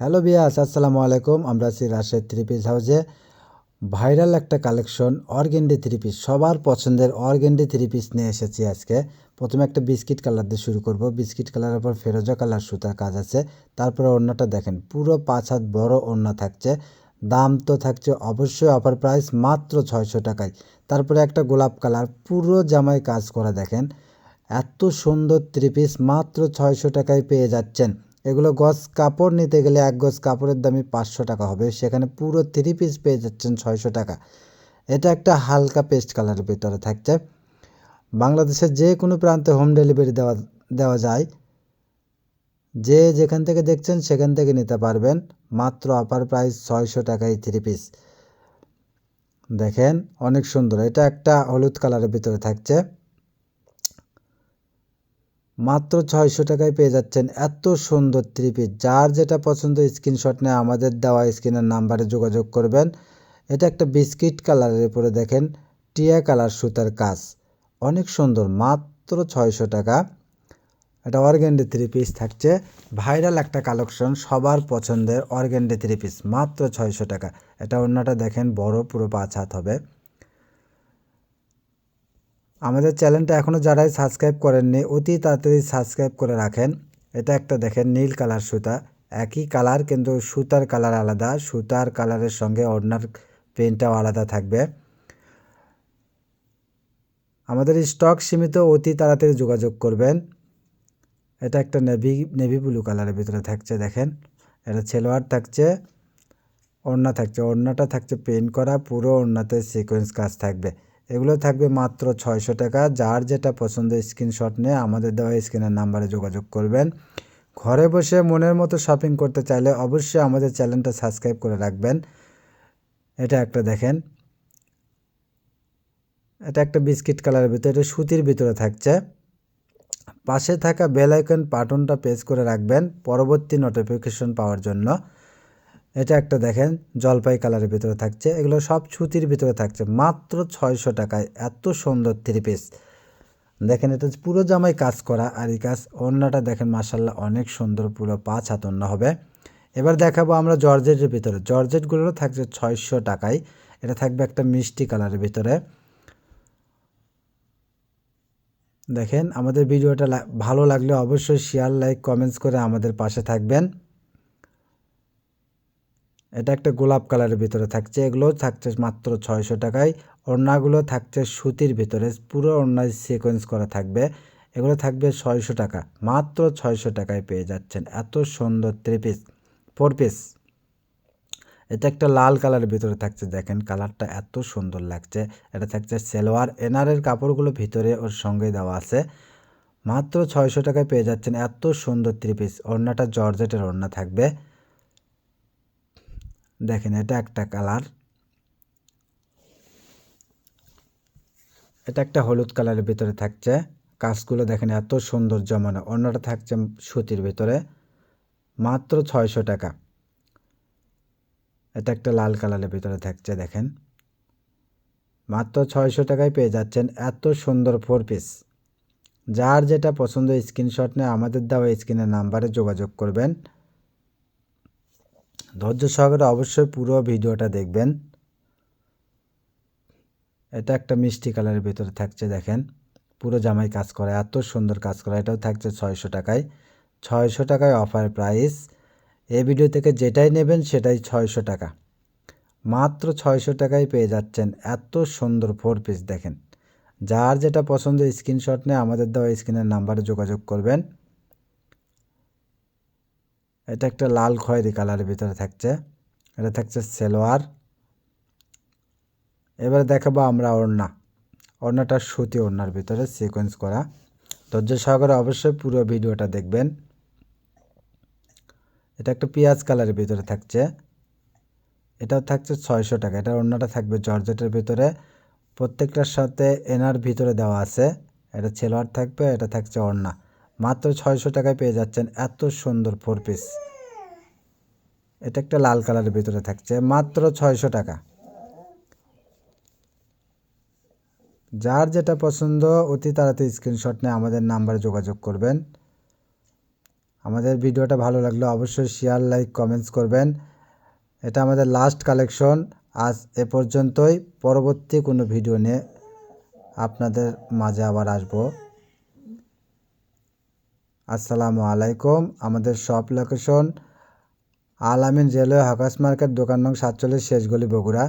Hello বিয়াস আসসালামু আলাইকুম। আমরা আছি রাশেদ থ্রি পিস হাউসে। ভাইরাল একটা কালেকশন, অর্গেন্ডি থ্রি পিস। সবার পছন্দের অর্গেন্ডি থ্রি পিস নিয়ে এসেছি আজকে। প্রথমে একটা বিস্কিট কালার দিয়ে শুরু করব। বিস্কিট কালারের পর ফেরোজা কালার সুতার কাজ আছে। তারপরে ওড়নাটা দেখেন, পুরো পাঁচ হাত বড় ওড়না থাকছে। দাম তো থাকছে অবশ্যই অফার প্রাইস মাত্র ছয়শো টাকায়। তারপরে একটা গোলাপ কালার, পুরো জামায় কাজ করা দেখেন। এত সুন্দর থ্রি পিস মাত্র ছয়শো টাকায় পেয়ে যাচ্ছেন। এগুলো গজ কাপড় নিতে গেলে এক গজ কাপড়ের দামই পাঁচশো টাকা হবে। সেখানে পুরো থ্রি পিস পেয়ে যাচ্ছেন ছয়শো টাকা। এটা একটা হালকা পেস্ট কালারের ভিতরে থাকছে। বাংলাদেশের যে কোনো প্রান্তে হোম ডেলিভারি দেওয়া দেওয়া যায়। যে যেখান থেকে দেখছেন সেখান থেকে নিতে পারবেন। মাত্র অফার প্রাইস ছয়শো টাকায় থ্রি পিস দেখেন, অনেক সুন্দর। এটা একটা হলুদ কালারের ভিতরে থাকছে। মাত্র ছয়শো টাকায় পেয়ে যাচ্ছেন এত সুন্দর থ্রি পিস যার যেটা পছন্দ স্ক্রিনশট নিয়ে আমাদের দেওয়া স্ক্রিনের নাম্বারে যোগাযোগ করবেন। এটা একটা বিস্কিট কালারের উপরে দেখেন, টিয়া কালার সুতার কাজ। অনেক সুন্দর, মাত্র ছয়শো টাকা। এটা অর্গেন্ডি থ্রি পিস থাকছে। ভাইরাল একটা কালেকশন সবার পছন্দের অর্গেন্ডি থ্রি পিস মাত্র ছয়শো টাকা। এটা অন্যটা দেখেন বড়, পুরো পাঁচ হাত হবে। আমাদের চ্যানেলটা এখনও যারাই সাবস্ক্রাইব করেননি, অতি তাড়াতাড়ি সাবস্ক্রাইব করে রাখেন। এটা একটা দেখেন, নীল কালার সুতা। একই কালার, কিন্তু সুতার কালার আলাদা। সুতার কালারের সঙ্গে ওড়নার পেনটাও আলাদা থাকবে। আমাদের স্টক সীমিত, অতি তাড়াতাড়ি যোগাযোগ করবেন। এটা একটা নেভি নেভি ব্লু কালারের ভিতরে থাকছে, দেখেন। এটা ছেলোয়ার থাকছে, ওড়না থাকছে। ওড়নাটা থাকছে পেন করা, পুরো ওড়নাতে সিকোয়েন্স কাজ থাকবে। এগুলো থাকবে মাত্র ছয়শো টাকা। যার যেটা পছন্দ স্ক্রিনশট নিয়ে আমাদের দেওয়া স্ক্রিনের নাম্বারে যোগাযোগ করবেন। ঘরে বসে মনের মতো শপিং করতে চাইলে অবশ্যই আমাদের চ্যানেলটা সাবস্ক্রাইব করে রাখবেন। এটা একটা দেখেন। এটা একটা বিস্কিট কালারের ভিতরে, এটা সুতির ভিতরে থাকছে। পাশে থাকা বেল আইকন বাটনটা প্রেস করে রাখবেন, পরবর্তী নোটিফিকেশন পাওয়ার জন্য। এটা একটা দেখেন, জলপাই কালারের ভিতরে থাকছে। এগুলো সব সুতির ভিতরে থাকছে। মাত্র ছয়শো টাকায়। এত সুন্দর থ্রি পিস দেখেন, এটা পুরো জামাই কাজ করা আর এই কাজ অন্যটা দেখেন মাসাল্লাহ অনেক সুন্দর, পুরো পাঁচ হাত অন্য হবে। এবার দেখাবো আমরা জর্জেটের ভিতরে। জর্জেটগুলো থাকছে ছয়শো টাকায়। এটা থাকবে একটা মিষ্টি কালারের ভিতরে। দেখেন, আমাদের ভিডিওটা ভালো লাগলে অবশ্যই শেয়ার লাইক কমেন্টস করে আমাদের পাশে থাকবেন। এটা একটা গোলাপ কালারের ভিতরে থাকছে। এগুলো থাকছে মাত্র ছয়শো টাকায়। ওড়নাগুলো থাকছে সুতির ভিতরে। পুরো ওড়নায় সিকোয়েন্স করা থাকবে। এগুলো থাকবে ছয়শো টাকা। মাত্র ছয়শো টাকায় পেয়ে যাচ্ছেন। এত সুন্দর থ্রি পিস ফোর পিস এটা একটা লাল কালারের ভিতরে থাকছে। দেখেন কালারটা এত সুন্দর লাগছে। এটা থাকছে সেলোয়ার। এনারের কাপড়গুলো ভিতরে ওর সঙ্গে দেওয়া আছে। মাত্র ছয়শো টাকায় পেয়ে যাচ্ছেন। এত সুন্দর থ্রি পিস ওড়নাটা জর্জেটের ওড়না থাকবে। দেখেন এটা একটা কালার। এটা একটা হলুদ কালারের ভিতরে থাকছে। কাজগুলো দেখেন এত সুন্দর জমানো। অন্যটা থাকছে সুতির ভিতরে। মাত্র ছয়শো টাকা। এটা একটা লাল কালারের ভিতরে থাকছে দেখেন। মাত্র ছয়শো টাকায় পেয়ে যাচ্ছেন এত সুন্দর ফোর পিস যার যেটা পছন্দ স্ক্রিনশট নিয়ে আমাদের দেওয়া স্ক্রিনের নাম্বারে যোগাযোগ করবেন। ধৈর্য সহকারে অবশ্যই পুরো ভিডিওটা দেখবেন। এটা একটা মিষ্টি কালারের ভিতরে থাকছে, দেখেন। পুরো জামাই কাজ করা, এত সুন্দর কাজ করা। এটাও থাকছে ছয়শো টাকায়। ছয়শো টাকায় অফার প্রাইস এই ভিডিও থেকে যেটাই নেবেন সেটাই ছয়শো টাকা। মাত্র ছয়শো টাকায় পেয়ে যাচ্ছেন এত সুন্দর ফোর পিস দেখেন। যার যেটা পছন্দ স্ক্রিনশট নিয়ে আমাদের দেওয়া স্ক্রিনের নাম্বারে যোগাযোগ করবেন। এটা একটা লাল খয়েরি কালারের ভিতরে থাকছে। এটা থাকছে সেলোয়ার। এবারে দেখাবো আমরা ওড়না। ওড়নাটা সুতি ওড়নার ভিতরে সিকোয়েন্স করা। ধৈর্য সহকারে অবশ্যই পুরো ভিডিওটা দেখবেন। এটা একটা পেঁয়াজ কালারের ভিতরে থাকছে। এটাও থাকছে ছয়শো টাকা। এটা ওড়নাটা থাকবে জর্জেটের ভিতরে। প্রত্যেকটার সাথে এনার ভিতরে দেওয়া আছে। এটা ছেলোয়ার থাকবে, এটা থাকছে ওড়না। মাত্র ছয়শো টাকায় পেয়ে যাচ্ছেন এত সুন্দর ফোর পিস এটা একটা লাল কালারের ভিতরে থাকছে, মাত্র ছয়শো টাকা। যার যেটা পছন্দ, অতি তাড়াতাড়ি স্ক্রিনশট নিয়ে আমাদের নাম্বারে যোগাযোগ করবেন। আমাদের ভিডিওটা ভালো লাগলে অবশ্যই শেয়ার লাইক কমেন্টস করবেন। এটা আমাদের লাস্ট কালেকশন আজ এ পর্যন্তই। পরবর্তী কোনো ভিডিও নিয়ে আপনাদের মাঝে আবার আসব। আসসালামু আলাইকুম। আমাদের shop location Alamin railway hawkers market দোকান নং সাতচল্লিশ শেষগলি বগুড়া।